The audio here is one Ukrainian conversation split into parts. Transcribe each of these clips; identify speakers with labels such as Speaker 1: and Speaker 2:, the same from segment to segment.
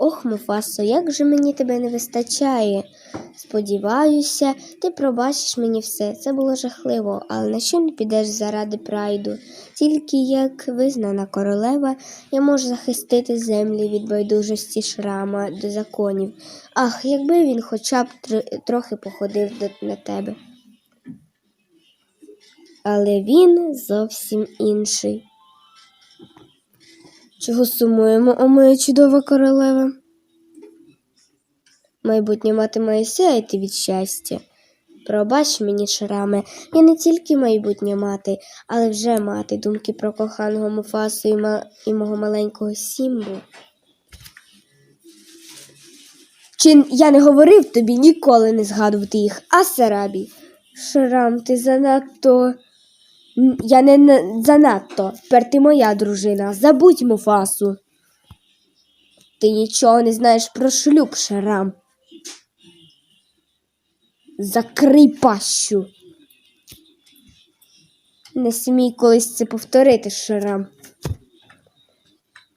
Speaker 1: Ох, Муфасо, як же мені тебе не вистачає. Сподіваюся, ти пробачиш мені все. Це було жахливо, але на що не підеш заради прайду? Тільки як визнана королева, я можу захистити землі від байдужості шрама до законів. Ах, якби він хоча б тр- трохи походив на тебе. Але він зовсім інший. Чого сумуємо, о моя чудова королева? Майбутня мати має сяяти від щастя. Пробач мені, шраме, я не тільки майбутня мати, але вже мати думки про коханого Муфасу і, ма... і мого маленького Сімбу. Чи я не говорив тобі ніколи не згадувати їх, а Сарабі? Шрам, ти занадто. Я не занадто. Тепер ти моя дружина. Забудь Муфасу. Ти нічого не знаєш про шлюб, Шрам. Закрий пащу. Не смій колись це повторити, Шрам.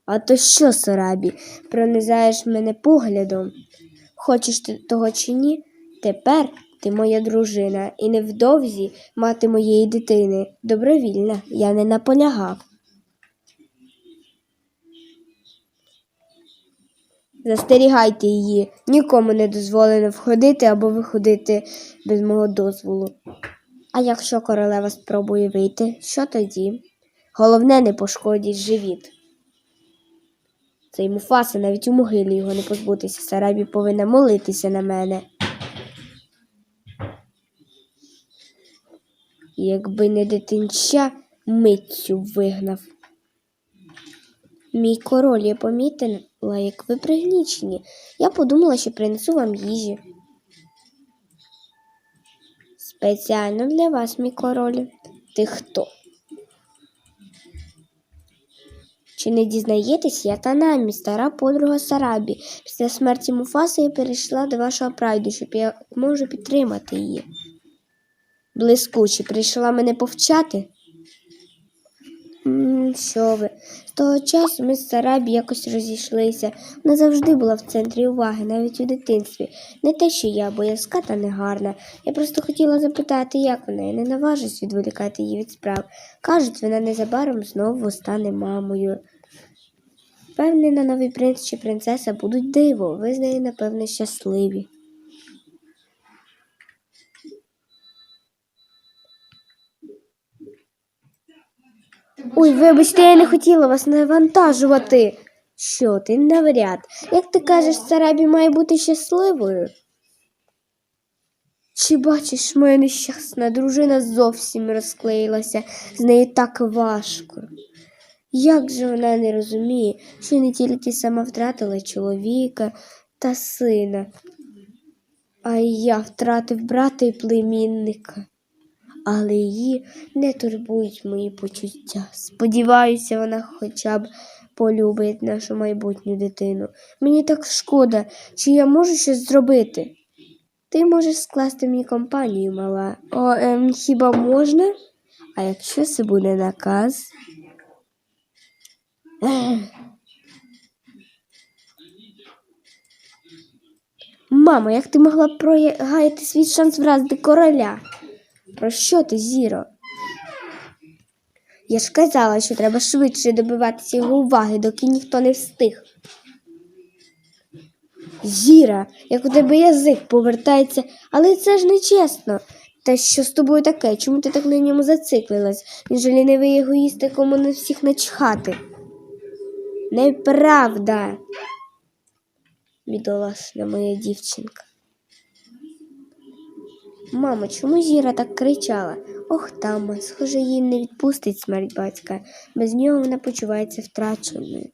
Speaker 1: А то що, Сарабі, пронизаєш мене поглядом? Хочеш ти того чи ні? Тепер ти моя дружина, і невдовзі мати моєї дитини. Добровільна, я не наполягав. Застерігайте її, нікому не дозволено входити або виходити без мого дозволу. А якщо королева спробує вийти, що тоді? Головне не пошкодіть живіт. Цей Муфаса навіть у могилі його не позбутися. Сарабі повинна молитися на мене. Якби не дитинча, миттю вигнав. Мій король, я помітила, як ви пригнічені. Я подумала, що принесу вам їжі. Спеціально для вас, мій король. Ти хто? Чи не дізнаєтесь, я Танамі, стара подруга Сарабі. Після смерті Муфаса я перейшла до вашого прайду, щоб я можу підтримати її. Блискуче, прийшла мене повчати? Що ви? З того часу ми з Сарабі якось розійшлися. Вона завжди була в центрі уваги, навіть у дитинстві. Не те, що я, бо я та негарна. Я просто хотіла запитати, як вона, і не наважусь відволікати її від справ. Кажуть, вона незабаром знову стане мамою. Впевнена, новий принц чи принцеса будуть диво. Ви з нею, напевне, щасливі. Ой, вибачте, я не хотіла вас навантажувати. Що ти, навряд. Як ти кажеш, Сарабі має бути щасливою? Чи бачиш, моя нещасна дружина зовсім розклеїлася, з нею так важко. Як же вона не розуміє, що не тільки сама втратила чоловіка та сина, а й я втратив брата і племінника. Але її не турбують мої почуття. Сподіваюся, вона хоча б полюбить нашу майбутню дитину. Мені так шкода, чи я можу щось зробити? Ти можеш скласти мені компанію, мала. О, ем, хіба можна? А якщо це буде наказ? Ех. Мамо, як ти могла прогаяти свій шанс вразити короля? Про що ти, Зіро? Я ж казала, що треба швидше добиватися його уваги, доки ніхто не встиг. Зіра, як у тебе язик повертається, але це ж не чесно. Та що з тобою таке? Чому ти так на ньому зациклилась? Він же лінивий егоїст, якому на всіх начхати. Неправда. Бідолашна моя дівчинка. Мамо, чому Зіра так кричала? Ох, тама, схоже, її не відпустить смерть батька. Без нього вона почувається втраченою.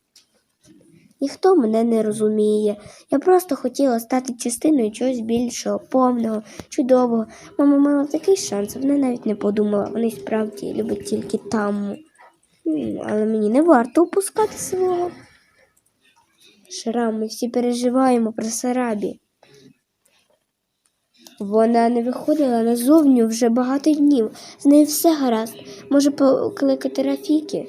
Speaker 1: Ніхто мене не розуміє. Я просто хотіла стати частиною чогось більшого, повного, чудового. Мама мала такий шанс, вона навіть не подумала. Вона справді любить тільки таму. Але мені не варто опускати свого. Шрам, ми всі переживаємо про Сарабі. Вона не виходила назовню вже багато днів. З нею все гаразд. Може покликати Рафіки?